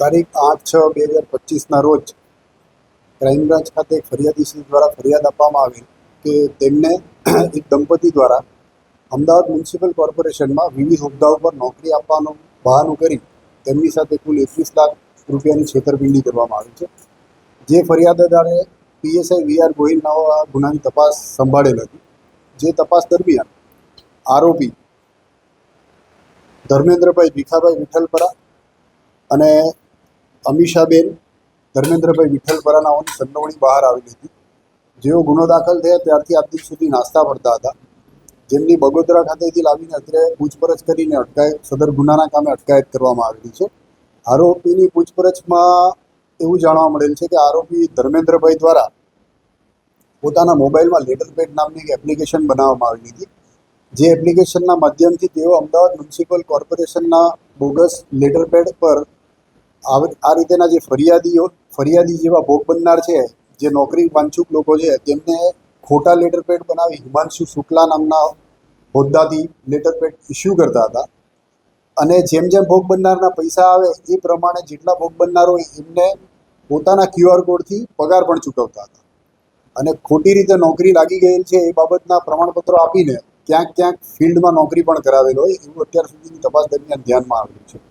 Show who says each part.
Speaker 1: તારીખ આઠ છ બે હજાર પચીસના રોજ ક્રાઇમ બ્રાન્ચ ખાતે એક ફરિયાદીશ્રી દ્વારા ફરિયાદ આપવામાં આવી કે તેમને એક દંપતી દ્વારા અમદાવાદ મ્યુનિસિપલ કોર્પોરેશનમાં વિવિધ હોદ્દાઓ પર નોકરી આપવાનું બહાનું કરી તેમની સાથે કુલ એકવીસ લાખ રૂપિયાની છેતરપિંડી કરવામાં આવી છે. જે ફરિયાદદારે પીએસઆઈ વી આર ગોહિલ આ ગુનાની તપાસ સંભાળેલ હતી. જે તપાસ દરમિયાન આરોપી ધર્મેન્દ્રભાઈ ભીખાભાઈ વિઠ્ઠલપરા અને અમીષાબેન, ધર્મેન્દ્રભાઈ વિઠ્ઠલપરા નાઓની સંડોવણી બહાર આવેલી હતી. જેઓ ગુનો દાખલ થયા ત્યારથી આજ સુધી નાસ્તા પડતા હતા. જેમની બગોદરા ખાતેથી લાવીને અત્યારે પૂછપરછ કરીને અટકાયત, સદર ગુનાના કામે અટકાયત કરવામાં આવેલી છે. આરોપીની પૂછપરછમાં એવું જાણવા મળેલ છે કે આરોપી ધર્મેન્દ્રભાઈ દ્વારા પોતાના મોબાઈલમાં લેટર પેડ નામની એક એપ્લિકેશન બનાવવામાં આવેલી હતી. જે એપ્લિકેશનના માધ્યમથી તેઓ અમદાવાદ મ્યુનિસિપલ કોર્પોરેશનના બોગસ લેટર પેડ પર આ રીતેના જે ફરિયાદીઓ, ફરિયાદી જેવા ભોગ બનનાર છે, જે નોકરી વાંચુક લોકો છે, તેમને ખોટા લેટર પેડ બનાવી હિમાંશુ શુક્લા નામના હોદ્દાથી લેટર પેડ ઇસ્યુ કરતા હતા. અને જેમ જેમ ભોગ બનનારના પૈસા આવે, એ પ્રમાણે જેટલા ભોગ બનનાર હોય, એમને પોતાના ક્યુઆર કોડથી પગાર પણ ચૂકવતા હતા. અને ખોટી રીતે નોકરી લાગી ગયેલ છે, એ બાબતના પ્રમાણપત્રો આપીને ક્યાંક ક્યાંક ફિલ્ડમાં નોકરી પણ કરાવેલ હોય, એવું અત્યાર સુધીની તપાસ દરમિયાન ધ્યાનમાં આવ્યું છે.